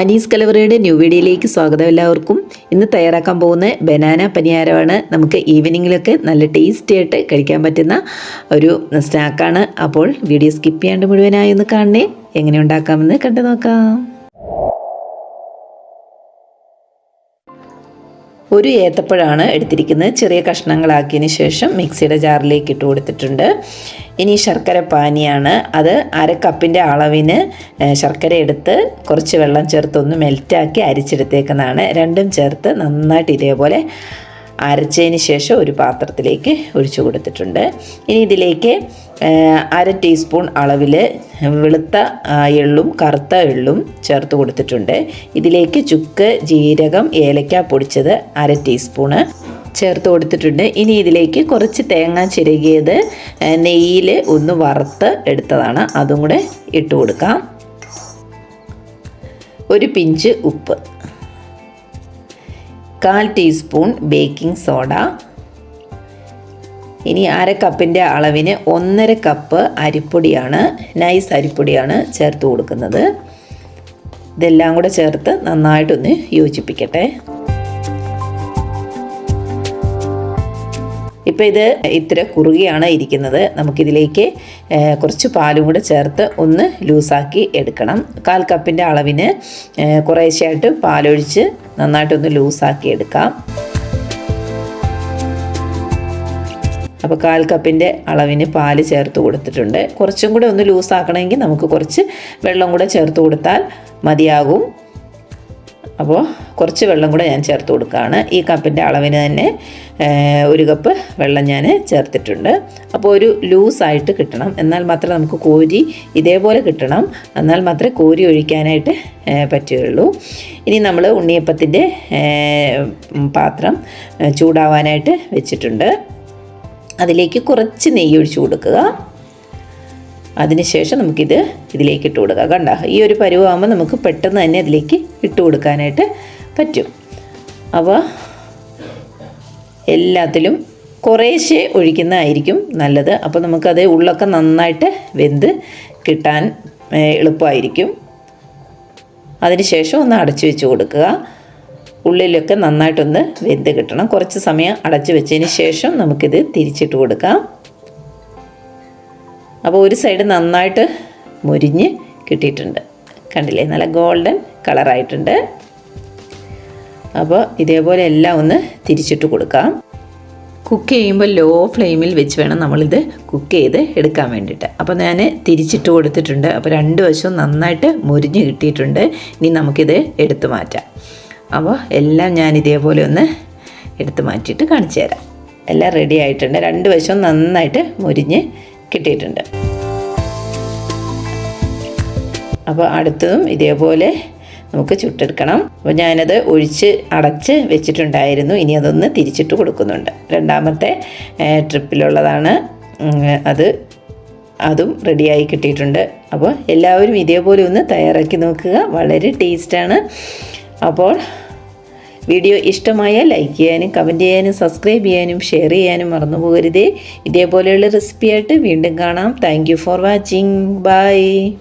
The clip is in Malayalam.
അനീസ് കലവറയുടെ ന്യൂ വീഡിയോയിലേക്ക് സ്വാഗതം എല്ലാവർക്കും. ഇന്ന് തയ്യാറാക്കാൻ പോകുന്ന ബനാന പനിയാരമാണ്. നമുക്ക് ഈവനിങ്ങിലൊക്കെ നല്ല ടേസ്റ്റി ആയിട്ട് കഴിക്കാൻ പറ്റുന്ന ഒരു സ്നാക്കാണ്. അപ്പോൾ വീഡിയോ സ്കിപ്പ് ചെയ്യാണ്ട് മുഴുവനായി ഒന്ന് കാണണേ. എങ്ങനെ ഉണ്ടാക്കാമെന്ന് കണ്ടു നോക്കാം. ഒരു ഏത്തപ്പഴമാണ് എടുത്തിരിക്കുന്നത്. ചെറിയ കഷ്ണങ്ങളാക്കിയതിന് ശേഷം മിക്സിയുടെ ജാറിലേക്ക് ഇട്ട് കൊടുത്തിട്ടുണ്ട്. ഇനി ശർക്കര പാനിയാണ്. അത് അര കപ്പിന്റെ അളവിന് ശർക്കര എടുത്ത് കുറച്ച് വെള്ളം ചേർത്തൊന്ന് മെൽറ്റാക്കി അരിച്ചെടുത്തേക്കുന്നതാണ്. രണ്ടും ചേർത്ത് നന്നായിട്ട് ഇതേപോലെ അരച്ചതിന് ശേഷം ഒരു പാത്രത്തിലേക്ക് ഒഴിച്ചു കൊടുത്തിട്ടുണ്ട്. ഇനി ഇതിലേക്ക് അര ടീസ്പൂൺ അളവിൽ വെളുത്ത എള്ളും കറുത്ത എള്ളും ചേർത്ത് കൊടുത്തിട്ടുണ്ട്. ഇതിലേക്ക് ചുക്ക് ജീരകം ഏലക്ക പൊടിച്ചത് അര ടീസ്പൂണ് ചേർത്ത് കൊടുത്തിട്ടുണ്ട്. ഇനി ഇതിലേക്ക് കുറച്ച് തേങ്ങ ചിരകിയത് നെയ്യിൽ ഒന്ന് വറുത്ത് എടുത്തതാണ്. അതും കൂടെ ഇട്ട് കൊടുക്കാം. ഒരു പിഞ്ച് ഉപ്പ്. കാൽ ടീസ്പൂൺ ബേക്കിംഗ് സോഡ. ഇനി അര കപ്പിന്റെ അളവിന് ഒന്നര കപ്പ് അരിപ്പൊടിയാണ് നൈസ് അരിപ്പൊടിയാണ് ചേർത്ത് കൊടുക്കുന്നത്. ഇതെല്ലാം കൂടെ ചേർത്ത് നന്നായിട്ടൊന്ന് യോജിപ്പിക്കട്ടെ. ഇപ്പോൾ ഇത് ഇത്ര കുറുകിയാണ് ഇരിക്കുന്നത്. നമുക്കിതിലേക്ക് കുറച്ച് പാലും കൂടെ ചേർത്ത് ഒന്ന് ലൂസാക്കി എടുക്കണം. കാൽ കപ്പിന്റെ അളവിന് കുറേശ്ശെയായിട്ട് പാലൊഴിച്ച് നന്നായിട്ടൊന്ന് ലൂസാക്കി എടുക്കാം. അപ്പോൾ കാൽ കപ്പിന്റെ അളവിന് പാൽ ചേർത്ത് കൊടുത്തിട്ടുണ്ട്. കുറച്ചും കൂടെ ഒന്ന് ലൂസാക്കണമെങ്കിൽ നമുക്ക് കുറച്ച് വെള്ളം കൂടെ ചേർത്ത് കൊടുത്താൽ മതിയാകും. അപ്പോൾ കുറച്ച് വെള്ളം കൂടെ ഞാൻ ചേർത്ത് കൊടുക്കുകയാണ്. ഈ കപ്പിന്റെ അളവിന് തന്നെ ഒരു കപ്പ് വെള്ളം ഞാൻ ചേർത്തിട്ടുണ്ട്. അപ്പോൾ ഒരു ലൂസായിട്ട് കിട്ടണം. എന്നാൽ മാത്രമേ നമുക്ക് കോരി ഇതേപോലെ കിട്ടണം. എന്നാൽ മാത്രമേ കോരി ഒഴിക്കാനായിട്ട് പറ്റുകയുള്ളൂ. ഇനി നമ്മൾ ഉണ്ണിയപ്പത്തിന്റെ പാത്രം ചൂടാവാനായിട്ട് വെച്ചിട്ടുണ്ട്. അതിലേക്ക് കുറച്ച് നെയ്യ് ഒഴിച്ച് കൊടുക്കുക. അതിനുശേഷം നമുക്കിത് ഇതിലേക്ക് ഇട്ട് കൊടുക്കാം. കണ്ട? ഈ ഒരു പരുവാകുമ്പോൾ നമുക്ക് പെട്ടെന്ന് തന്നെ അതിലേക്ക് ഇട്ട് കൊടുക്കാനായിട്ട് പറ്റും. അപ്പോൾ എല്ലാത്തിലും കുറേശ്ശെ ഒഴിക്കുന്നതായിരിക്കും നല്ലത്. അപ്പോൾ നമുക്കത് ഉള്ളൊക്കെ നന്നായിട്ട് വെന്ത് കിട്ടാൻ എളുപ്പമായിരിക്കും. അതിനുശേഷം ഒന്ന് അടച്ചു വെച്ച് കൊടുക്കുക. ഉള്ളിലൊക്കെ നന്നായിട്ടൊന്ന് വെന്ത് കിട്ടണം. കുറച്ച് സമയം അടച്ചു വെച്ചതിന് ശേഷം നമുക്കിത് തിരിച്ചിട്ട് കൊടുക്കാം. അപ്പോൾ ഒരു സൈഡ് നന്നായിട്ട് മുരിഞ്ഞ് കിട്ടിയിട്ടുണ്ട്. കണ്ടില്ലേ? നല്ല ഗോൾഡൻ കളറായിട്ടുണ്ട് അപ്പോൾ ഇതേപോലെ എല്ലാം ഒന്ന് തിരിച്ചിട്ട് കൊടുക്കാം. കുക്ക് ചെയ്യുമ്പോൾ ലോ ഫ്ലെയിമിൽ വെച്ച് വേണം നമ്മളിത് കുക്ക് ചെയ്ത് എടുക്കാൻ വേണ്ടിയിട്ട്. അപ്പോൾ ഞാൻ തിരിച്ചിട്ട് കൊടുത്തിട്ടുണ്ട്. അപ്പോൾ രണ്ട് വശവും നന്നായിട്ട് മുരിഞ്ഞ് കിട്ടിയിട്ടുണ്ട്. ഇനി നമുക്കിത് എടുത്തു മാറ്റാം. അപ്പോൾ എല്ലാം ഞാൻ ഇതേപോലെ ഒന്ന് എടുത്തു മാറ്റിയിട്ട് കാണിച്ചു തരാം. എല്ലാം റെഡി ആയിട്ടുണ്ട്. രണ്ട് വശവും നന്നായിട്ട് മുരിഞ്ഞ് കിട്ടിയിട്ടുണ്ട്. അപ്പോൾ അടുത്തതും ഇതേപോലെ നമുക്ക് ചുട്ടെടുക്കണം. അപ്പോൾ ഞാനത് ഒഴിച്ച് അടച്ച് വെച്ചിട്ടുണ്ടായിരുന്നു. ഇനി അതൊന്ന് തിരിച്ചിട്ട് കൊടുക്കുന്നുണ്ട്. രണ്ടാമത്തെ ട്രിപ്പിലുള്ളതാണ്. അത് അതും റെഡിയായി കിട്ടിയിട്ടുണ്ട്. അപ്പോൾ എല്ലാവരും ഇതേപോലെ ഒന്ന് തയ്യാറാക്കി നോക്കുക. വളരെ ടേസ്റ്റാണ്. അപ്പോൾ വീഡിയോ ഇഷ്ടമായാൽ ലൈക്ക് ചെയ്യാനും കമന്റ് ചെയ്യാനും സബ്സ്ക്രൈബ് ചെയ്യാനും ഷെയർ ചെയ്യാനും മറന്നു പോകരുതേ. ഇതേപോലെയുള്ള റെസിപ്പിയായിട്ട് വീണ്ടും കാണാം. Thank for watching bye